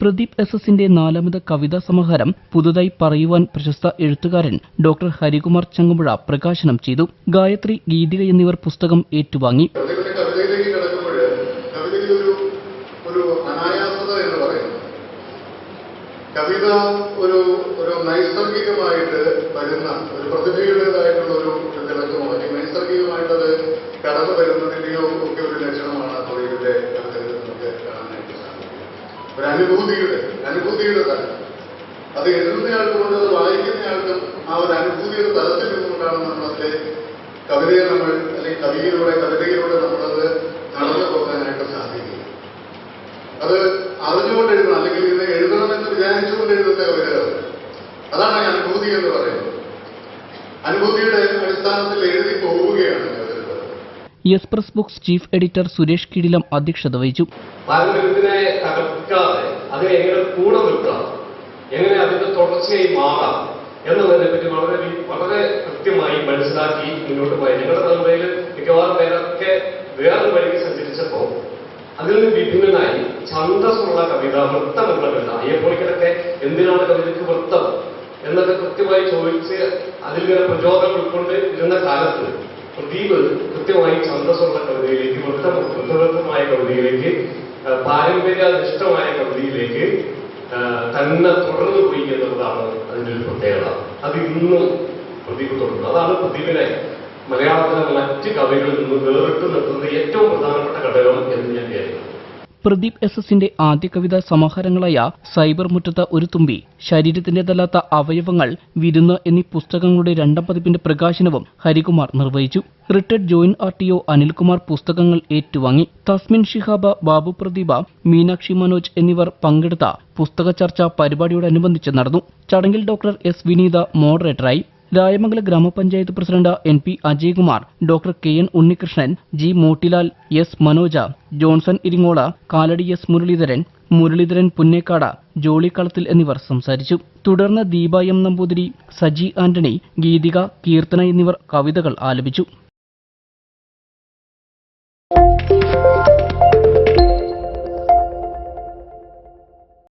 Pradeep S എസിന്റെ നാലാമത് കവിതാ സമാഹാരം പുതുതായി പറയുവാൻ പ്രശസ്ത എഴുത്തുകാരൻ ഡോക്ടർ ഹരികുമാർ ചങ്ങമ്പുഴ പ്രകാശനം ചെയ്തു. ഗായത്രി ഗീതിക എന്നിവർ പുസ്തകം ഏറ്റുവാങ്ങി. കവിത ഒരു ഒരു നൈസർഗികമായിട്ട് വരുന്ന ഒരു പ്രതിഭയുടേതായിട്ടുള്ള ഒരു തിളക്കമോ അല്ലെങ്കിൽ നൈസർഗികമായിട്ടത് കടന്നു വരുന്നതിന്റെയോ ഒരു അനുഭൂതിയുടെ അനുഭൂതിയുടെ തലം. അത് എഴുതുന്നയാൾക്കും കൊണ്ട് അത് വായിക്കുന്നയാൾക്കും ആ ഒരു അനുഭൂതിയുടെ തലത്തിൽ നിന്നുകൊണ്ടാണ് നമ്മളതിലെ കവിതയെ നമ്മൾ അല്ലെങ്കിൽ കവിയിലൂടെ കവിതയിലൂടെ നമ്മളത് നടന്നു പോകാനായിട്ട് സാധിക്കുക അത് അറിഞ്ഞുകൊണ്ട് എഴുതണം അല്ലെങ്കിൽ ഇത് എഴുതണമെന്ന് വിചാരിച്ചുകൊണ്ട് എഴുതുന്ന കവിതകൾ. അതാണ് അനുഭൂതി എന്ന് പറയുന്നത്. അനുഭൂതിയുടെ അടിസ്ഥാനത്തിൽ എഴുതി പോവുകയാണ് S books chief editor Suresh Kidilam അധ്യക്ഷത വഹിച്ചു. എങ്ങനെ വളരെ വളരെ കൃത്യമായി വേറെ അതിൽ എന്നൊക്കെ കൃത്യമായി ചോദിച്ച് അതിലിങ്ങനെ പ്രചോദനം ഉൾക്കൊണ്ട് ഇരുന്ന കാലത്ത് പ്രദീപ് കൃത്യമായി ഛന്തസ്സുള്ള കവിതയിലേക്ക് വൃത്തവൃത്തമായ കവിതയിലേക്ക് പാരമ്പര്യാധിഷ്ഠമായ കവിതയിലേക്ക് തന്നെ തുടർന്നു പോയി എന്നുള്ളതാണ് അതിന്റെ ഒരു പ്രത്യേകത. അത് ഇന്നും പ്രദീപ് തുടർന്നു അതാണ് പ്രദീപിനെ മലയാളത്തിലെ മറ്റ് കവികളിൽ നിന്ന് വേറിട്ട് നിർത്തുന്ന ഏറ്റവും പ്രധാനപ്പെട്ട ഘടകം എന്ന് ഞാൻ വിചാരിക്കുന്നു പ്രദീപ് എസ് എസിന്റെ ആദ്യ കവിതാ സമാഹാരങ്ങളായ സൈബർ മുറ്റത്ത് ഒരു തുമ്പി ശരീരത്തിന്റേതല്ലാത്ത അവയവങ്ങൾ വിരുന്ന് എന്നീ പുസ്തകങ്ങളുടെ രണ്ടാം പതിപ്പിന്റെ പ്രകാശനവും ഹരികുമാർ നിർവഹിച്ചു. Retired joint R T O Anilkumar പുസ്തകങ്ങൾ ഏറ്റുവാങ്ങി. തസ്മിൻ ഷിഹാബ ബാബു പ്രദീപ മീനാക്ഷി മനോജ് എന്നിവർ പങ്കെടുത്ത പുസ്തക ചർച്ച പരിപാടിയോടനുബന്ധിച്ച് നടന്നു. ചടങ്ങിൽ ഡോക്ടർ എസ് വിനീത മോഡറേറ്ററായി. രായമംഗല ഗ്രാമപഞ്ചായത്ത് president N P Ajaykumar doctor K N Unnikrishnan G Motilal S Manoj Johnson Iringole Kalady S Muraleedharan Muraleedharan Punnekkad Jolly Kalathil എന്നിവർ സംസാരിച്ചു. തുടർന്ന് ദീപ എം നമ്പൂതിരി സജി ആന്റണി ഗീതിക കീർത്തന എന്നിവർ കവിതകൾ ആലപിച്ചു.